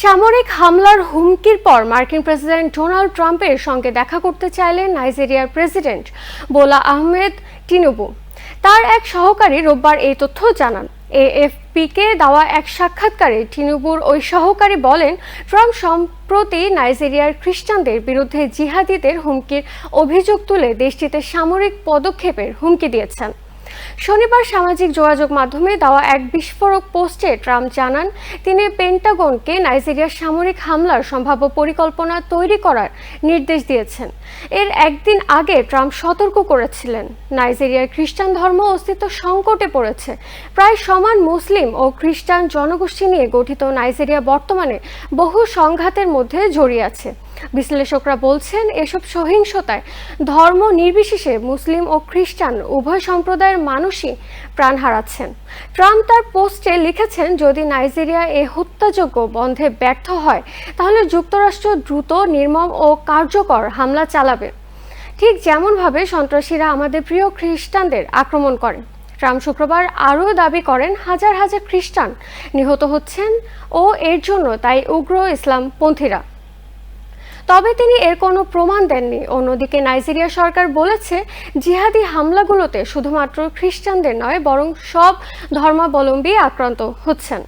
সামরিক হামলার হুমকির পর মার্কিন প্রেসিডেন্ট ডোনাল্ড ট্রাম্পের সঙ্গে দেখা করতে চাইলেন নাইজেরিয়ার প্রেসিডেন্ট বোলা আহমেদ টিনুবু। তার এক সহকারী রোববার এই তথ্য জানান। এএফপিকে দেওয়া এক সাক্ষাৎকারে টিনুবুর ওই সহকারী বলেন, ট্রাম্প সম্প্রতি নাইজেরিয়ার খ্রিস্টানদের বিরুদ্ধে জিহাদিদের হুমকির অভিযোগ তুলে দেশটিতে সামরিক পদক্ষেপের হুমকি দিয়েছেন। শনিবার সামাজিক যোগাযোগ মাধ্যমে দেওয়া এক বিস্ফোরক পোস্টে ট্রাম্প জানান, তিনি পেন্টাগনকে নাইজেরিয়ার সামরিক হামলার সম্ভাব্য পরিকল্পনা তৈরি করার নির্দেশ দিয়েছেন। এর একদিন আগে ট্রাম্প সতর্ক করেছিলেন। নাইজেরিয়ার খ্রিস্টান ধর্ম অস্তিত্ব সংকটে পড়েছে। প্রায় সমান মুসলিম ও খ্রিস্টান জনগোষ্ঠী নিয়ে গঠিত নাইজেরিয়া বর্তমানে বহু সংঘাতের মধ্যে জড়িয়ে আছে। বিশ্লেষকরা বলছেন, এসব সহিংসতায় ধর্ম নির্বিশেষে মুসলিম ও খ্রিস্টান উভয় সম্প্রদায়ের মানুষই প্রাণ হারাচ্ছেন। ট্রাম্প তার পোস্টে লিখেছেন, যদি নাইজেরিয়া এ হত্যাযোগ্য বন্ধে ব্যর্থ হয়, তাহলে যুক্তরাষ্ট্র দ্রুত, নির্মম ও কার্যকর হামলা চালাবে। ঠিক যেমনভাবে সন্ত্রাসীরা আমাদের প্রিয় খ্রিস্টানদের আক্রমণ করে। ট্রাম্প শুক্রবার আরও দাবি করেন, হাজার হাজার খ্রিস্টান নিহত হচ্ছেন ও এর জন্য তাই উগ্র ইসলামপন্থীরা। তবে তিনি এর কোনো প্রমাণ দেননি। অন্যদিকে নাইজেরিয়া সরকার বলেছে, জিহাদি হামলাগুলোতে শুধুমাত্র খ্রিস্টানদের নয়, বরং সব ধর্মাবলম্বী আক্রান্ত হচ্ছেন।